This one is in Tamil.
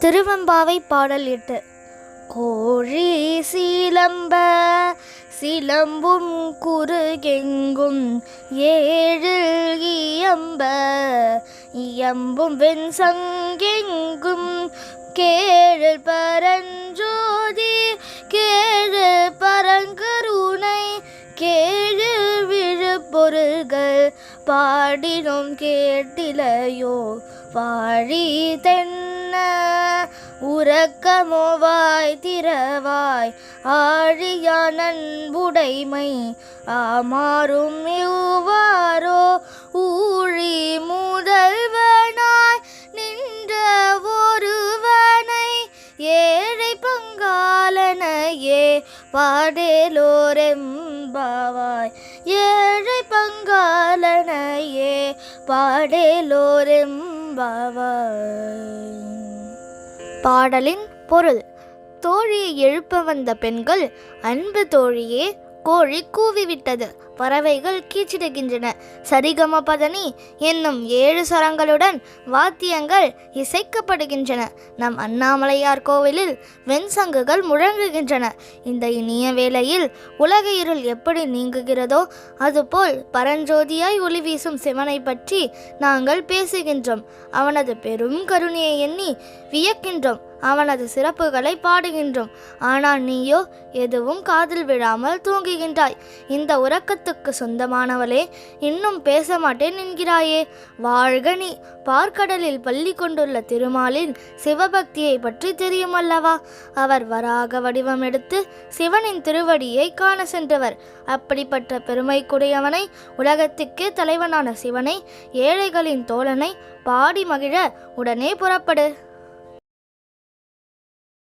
திருவெம்பாவை பாடல் எட்டு. கோழி சீலம்ப சிலம்பும் குறுகெங்கும் ஏழு இயம்ப இயம்பும் வெண் சங்கெங்கும் கேழு பரஞ்சோதி கேழு பரங்கருணை கேழு விழுப்பொருள்கள் பாடினோம் கேட்டிலையோ வாழி தென்ன உறக்கமோவாய் திறவாய் ஆழியான் நண்புடைமை ஆமாறும் இவ்வாரோ ஊழி முதல்வனாய் நின்ற ஒருவனை ஏழை பங்காளனையே பாடேலோரெம்பாவாய் ஏழை பங்காளனையே பாடேலோரெம்பாவாய். பாடலின் பொருள். தோழியை எழுப்ப வந்த பெண்கள் அன்பு தோழியே கோழி கூவிவிட்டது. பறவைகள் கீச்சிடுகின்றன சரிகம பதனி என்னும் ஏழு சரங்களுடன் வாத்தியங்கள் இசைக்கப்படுகின்றன. நம் அண்ணாமலையார் கோவிலில் வெண்சங்குகள் முழங்குகின்றன. இந்த இனிய வேளையில் உலக இருள் எப்படி நீங்குகிறதோ அதுபோல் பரஞ்சோதியாய் ஒளி வீசும் சிவனை பற்றி நாங்கள் பேசுகின்றோம். அவனது பெரும் கருணையை எண்ணி வியக்கின்றோம். அவனது சிறப்புகளை பாடுகின்றோம். ஆனால் நீயோ எதுவும் காதில் விழாமல் தூங்குகின்றாய். இந்த உறக்கத்துக்கு சொந்தமானவளே இன்னும் பேச மாட்டேன் என்கிறாயே வாழ்கனி பார்க்கடலில் பள்ளி கொண்டுள்ள திருமாலின் சிவபக்தியை பற்றி தெரியும் அல்லவா அவர் வராக வடிவம் எடுத்து சிவனின் திருவடியை காண சென்றவர். அப்படிப்பட்ட பெருமைக்குடையவனை உலகத்துக்கே தலைவனான சிவனை ஏழைகளின் தோழனை பாடி மகிழ உடனே புறப்படு.